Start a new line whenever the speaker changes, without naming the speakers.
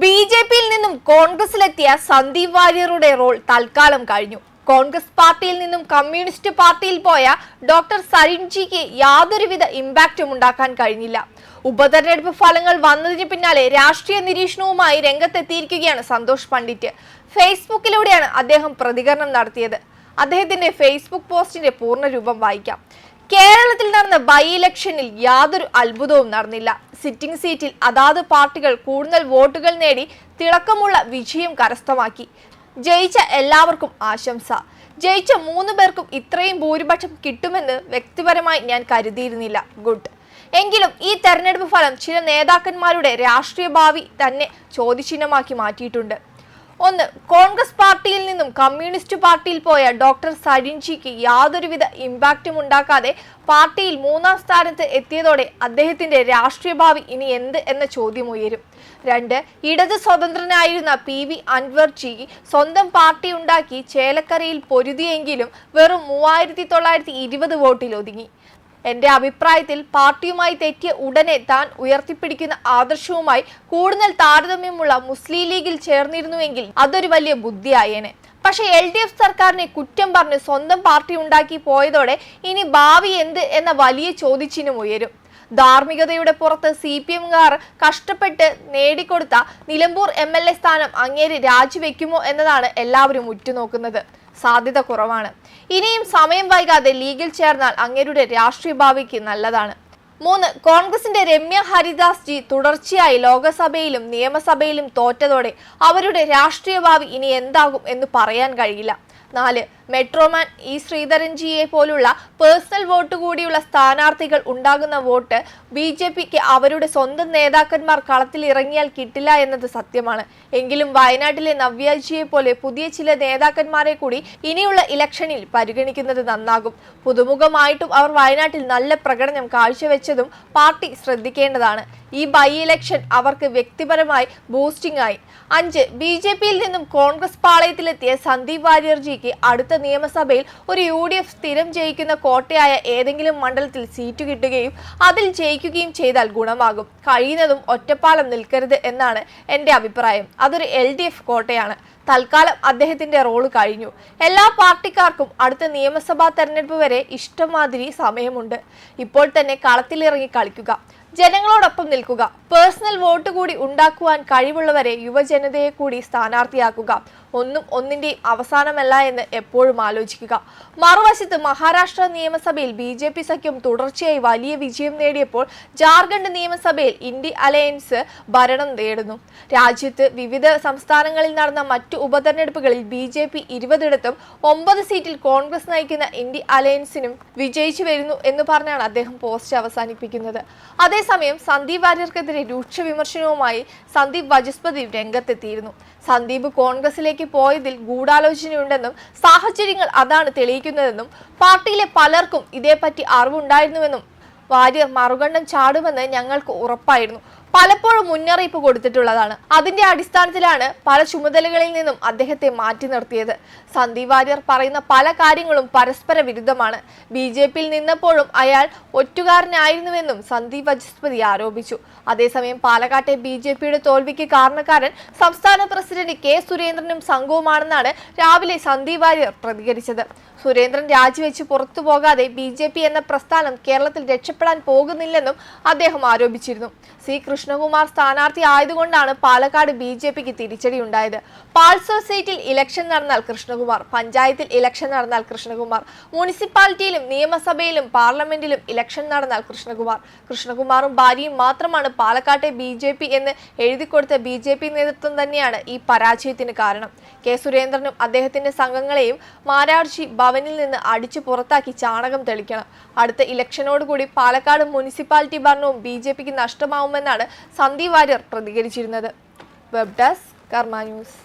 B J പിയിൽ നിന്നും കോൺഗ്രസിലെത്തിയ Sandeep വാര്യറുടെ role തൽക്കാലം കഴിഞ്ഞു. കോൺഗ്രസ് പാർട്ടിയിൽ നിന്നും കമ്മ്യൂണിസ്റ്റ് പാർട്ടിയിൽ പോയ ഡോക്ടർ സരിൻജിക്ക് യാതൊരുവിധ ഇമ്പാക്റ്റും ഉണ്ടാക്കാൻ കഴിഞ്ഞില്ല. ഉപതെരഞ്ഞെടുപ്പ് ഫലങ്ങൾ വന്നതിന് പിന്നാലെ രാഷ്ട്രീയ നിരീക്ഷണവുമായി രംഗത്തെത്തിയിരിക്കുകയാണ് സന്തോഷ് പണ്ഡിറ്റ്. ഫേസ്ബുക്കിലൂടെയാണ് അദ്ദേഹം പ്രതികരണം നടത്തിയത്. അദ്ദേഹത്തിന്റെ ഫേസ്ബുക്ക് പോസ്റ്റിന്റെ പൂർണരൂപം വായിക്കാം. കേരളത്തിൽ നടന്ന ബൈ ഇലക്ഷനിൽ യാതൊരു അത്ഭുതവും നടന്നില്ല. സിറ്റിംഗ് സീറ്റിൽ അതാത് പാർട്ടികൾ കൂടുതൽ വോട്ടുകൾ നേടി തിളക്കമുള്ള വിജയം കരസ്ഥമാക്കി. ജയിച്ച എല്ലാവർക്കും ആശംസ. ജയിച്ച മൂന്ന് പേർക്കും ഇത്രയും ഭൂരിപക്ഷം കിട്ടുമെന്ന് വ്യക്തിപരമായി ഞാൻ കരുതിയിരുന്നില്ല. ഗുഡ് എങ്കിലും ഈ തെരഞ്ഞെടുപ്പ് ഫലം ചില നേതാക്കന്മാരുടെ രാഷ്ട്രീയ ഭാവി തന്നെ ചോദ്യചിഹ്നമാക്കി മാറ്റിയിട്ടുണ്ട്. ഒന്ന് കോൺഗ്രസ് പാർട്ടിയിൽ നിന്നും കമ്മ്യൂണിസ്റ്റ് പാർട്ടിയിൽ പോയ ഡോക്ടർ സരിൻജിക്ക് യാതൊരുവിധ ഇമ്പാക്റ്റും ഉണ്ടാക്കാതെ പാർട്ടിയിൽ മൂന്നാം സ്ഥാനത്ത് എത്തിയതോടെ അദ്ദേഹത്തിന്റെ രാഷ്ട്രീയ ഭാവി ഇനി എന്ത് എന്ന ചോദ്യം ഉയരും. രണ്ട് ഇടത് സ്വതന്ത്രനായിരുന്ന പി വി അൻവർജി സ്വന്തം പാർട്ടി ഉണ്ടാക്കി ചേലക്കരയിൽ പൊരുതിയെങ്കിലും വെറും മൂവായിരത്തി തൊള്ളായിരത്തി ഇരുപത് വോട്ടിൽ ഒതുങ്ങി. എന്റെ അഭിപ്രായത്തിൽ പാർട്ടിയുമായി തെറ്റിയ ഉടനെ താൻ ഉയർത്തിപ്പിടിക്കുന്ന ആദർശവുമായി കൂടുതൽ താരതമ്യമുള്ള മുസ്ലിം ലീഗിൽ ചേർന്നിരുന്നുവെങ്കിൽ അതൊരു വലിയ ബുദ്ധിയായേനെ. പക്ഷെ എൽ ഡി എഫ് സർക്കാരിനെ കുറ്റം പറഞ്ഞ് സ്വന്തം പാർട്ടി ഉണ്ടാക്കി പോയതോടെ ഇനി ഭാവി എന്ത് എന്ന വലിയ ചോദ്യചിഹ്നം ഉയരും. ധാർമ്മികതയുടെ പുറത്ത് സി പി എംകാർ കഷ്ടപ്പെട്ട് നേടിക്കൊടുത്ത നിലമ്പൂർ എം എൽ എ സ്ഥാനം അങ്ങേര് രാജിവെക്കുമോ എന്നതാണ് എല്ലാവരും ഉറ്റുനോക്കുന്നത്. സാധ്യത കുറവാണ്. ഇനിയും സമയം വൈകാതെ ലീഗിൽ ചേർന്നാൽ അങ്ങേരുടെ രാഷ്ട്രീയ ഭാവിക്ക് നല്ലതാണ്. മൂന്ന് കോൺഗ്രസിന്റെ രമ്യ ഹരിദാസ് ജി തുടർച്ചയായി ലോകസഭയിലും നിയമസഭയിലും തോറ്റതോടെ അവരുടെ രാഷ്ട്രീയ ഭാവി ഇനി എന്താകും എന്ന് പറയാൻ കഴിയില്ല. നാല്. മെട്രോമാൻ ഇ ശ്രീധരൻജിയെ പോലുള്ള പേഴ്സണൽ വോട്ട് കൂടിയുള്ള സ്ഥാനാർത്ഥികൾ ഉണ്ടാകുന്ന വോട്ട് ബി ജെ പിക്ക് അവരുടെ സ്വന്തം നേതാക്കന്മാർ കളത്തിൽ ഇറങ്ങിയാൽ കിട്ടില്ല എന്നത് സത്യമാണ്. എങ്കിലും വയനാട്ടിലെ നവ്യാജിയെ പോലെ പുതിയ ചില നേതാക്കന്മാരെ കൂടി ഇനിയുള്ള ഇലക്ഷനിൽ പരിഗണിക്കുന്നത് നന്നാകും. പുതുമുഖമായിട്ടും അവർ വയനാട്ടിൽ നല്ല പ്രകടനം കാഴ്ചവെച്ചതും പാർട്ടി ശ്രദ്ധിക്കേണ്ടതാണ്. ഈ ബൈ ഇലക്ഷൻ അവർക്ക് വ്യക്തിപരമായി ബൂസ്റ്റിംഗ് ആയി. അഞ്ച്. ബി ജെ പിയിൽ നിന്നും കോൺഗ്രസ് പാളയത്തിലെത്തിയ സന്ദീപ് വാര്യർജിക്ക് അടുത്ത നിയമസഭയിൽ ഒരു യു ഡി എഫ് സ്ഥിരം ജയിക്കുന്ന കോട്ടയായ ഏതെങ്കിലും മണ്ഡലത്തിൽ സീറ്റ് കിട്ടുകയും അതിൽ ജയിക്കുകയും ചെയ്താൽ ഗുണമാകും. കഴിയുന്നതും ഒറ്റപ്പാലം നിൽക്കരുത് എന്നാണ് എന്റെ അഭിപ്രായം. അതൊരു എൽ ഡി എഫ് കോട്ടയാണ്. തൽക്കാലം അദ്ദേഹത്തിന്റെ റോൾ കഴിഞ്ഞു. എല്ലാ പാർട്ടിക്കാർക്കും അടുത്ത നിയമസഭാ തെരഞ്ഞെടുപ്പ് വരെ ഇഷ്ടമാതിരി സമയമുണ്ട്. ഇപ്പോൾ തന്നെ കളത്തിലിറങ്ങി കളിക്കുക. ജനങ്ങളോടൊപ്പം നിൽക്കുക. പേഴ്സണൽ വോട്ട് കൂടി ഉണ്ടാക്കുവാൻ കഴിവുള്ളവരെ യുവജനതയെ കൂടി സ്ഥാനാർത്ഥിയാക്കുക. ഒന്നും ഒന്നിന്റെയും അവസാനമല്ല എന്ന് എപ്പോഴും ആലോചിക്കുക. മറുവശത്ത് മഹാരാഷ്ട്ര നിയമസഭയിൽ ബി ജെ പി സഖ്യം തുടർച്ചയായി വലിയ വിജയം നേടിയപ്പോൾ ജാർഖണ്ഡ് നിയമസഭയിൽ ഇന്ത്യ അലയൻസ് ഭരണം നേടുന്നു. രാജ്യത്ത് വിവിധ സംസ്ഥാനങ്ങളിൽ നടന്ന മറ്റു ഉപതെരഞ്ഞെടുപ്പുകളിൽ ബി ജെ പി ഇരുപതിടത്തും ഒമ്പത് സീറ്റിൽ കോൺഗ്രസ് നയിക്കുന്ന ഇന്ത്യ അലയൻസിനും വിജയിച്ചു വരുന്നു എന്ന് പറഞ്ഞാണ് അദ്ദേഹം പോസ്റ്റ് അവസാനിപ്പിക്കുന്നത്. അതേസമയം സന്ദീപ് വാര്യർക്കെതിരെ രൂക്ഷ വിമർശനവുമായി സന്ദീപ് വജസ്പതി രംഗത്തെത്തിയിരുന്നു. സന്ദീപ് കോൺഗ്രസിലേക്ക് പോയതിൽ ഗൂഢാലോചനയുണ്ടെന്നും സാഹചര്യങ്ങൾ അതാണ് തെളിയിക്കുന്നതെന്നും പാർട്ടിയിലെ പലർക്കും ഇതേപ്പറ്റി അറിവുണ്ടായിരുന്നുവെന്നും വാര്യർ മറുകണ്ഠം ചാടുമെന്ന് ഞങ്ങൾക്ക് ഉറപ്പായിരുന്നു. പലപ്പോഴും മുന്നറിയിപ്പ് കൊടുത്തിട്ടുള്ളതാണ്. അതിന്റെ അടിസ്ഥാനത്തിലാണ് പല ചുമതലകളിൽ നിന്നും അദ്ദേഹത്തെ മാറ്റി നിർത്തിയത്. സന്ദീപ് വാര്യർ പറയുന്ന പല കാര്യങ്ങളും പരസ്പര വിരുദ്ധമാണ്. ബി ജെ പിയിൽ നിന്നപ്പോഴും അയാൾ ഒറ്റുകാരനായിരുന്നുവെന്നും സന്ദീപ് വജസ്പതി ആരോപിച്ചു. അതേസമയം പാലക്കാട്ടെ ബി ജെ പിയുടെ തോൽവിക്ക് കാരണക്കാരൻ സംസ്ഥാന പ്രസിഡന്റ് കെ സുരേന്ദ്രനും സംഘവുമാണെന്നാണ് രാവിലെ സന്ദീപ് വാര്യർ പ്രതികരിച്ചത്. സുരേന്ദ്രൻ രാജിവെച്ച് പുറത്തു പോകാതെ ബി ജെ പി എന്ന പ്രസ്ഥാനം കേരളത്തിൽ രക്ഷപ്പെടാൻ പോകുന്നില്ലെന്നും അദ്ദേഹം ആരോപിച്ചിരുന്നു. സി കൃഷ്ണകുമാർ സ്ഥാനാർത്ഥി ആയതുകൊണ്ടാണ് പാലക്കാട് ബി ജെ പിക്ക് തിരിച്ചടി ഉണ്ടായത് പാൾസർ സീറ്റിൽ ഇലക്ഷൻ നടന്നാൽ കൃഷ്ണകുമാർ പഞ്ചായത്തിൽ ഇലക്ഷൻ നടന്നാൽ കൃഷ്ണകുമാർ മുനിസിപ്പാലിറ്റിയിലും നിയമസഭയിലും പാർലമെന്റിലും ഇലക്ഷൻ നടന്നാൽ കൃഷ്ണകുമാർ. കൃഷ്ണകുമാറും ഭാര്യയും മാത്രമാണ് പാലക്കാട്ടെ ബി ജെ പി എന്ന് എഴുതിക്കൊടുത്ത ബി ജെ പി നേതൃത്വം തന്നെയാണ് ഈ പരാജയത്തിന് കാരണം. കെ സുരേന്ദ്രനും അദ്ദേഹത്തിന്റെ സംഘങ്ങളെയും മാരാർജി ഭവനിൽ നിന്ന് അടിച്ചു പുറത്താക്കി ചാണകം തെളിക്കണം. അടുത്ത ഇലക്ഷനോടുകൂടി പാലക്കാട് മുനിസിപ്പാലിറ്റി ഭരണവും ബി ജെ പിക്ക് നഷ്ടമാവുമെന്നാണ് Sandeep Warrier പ്രതികരിച്ചിരുന്നത്. Web desk Karma news.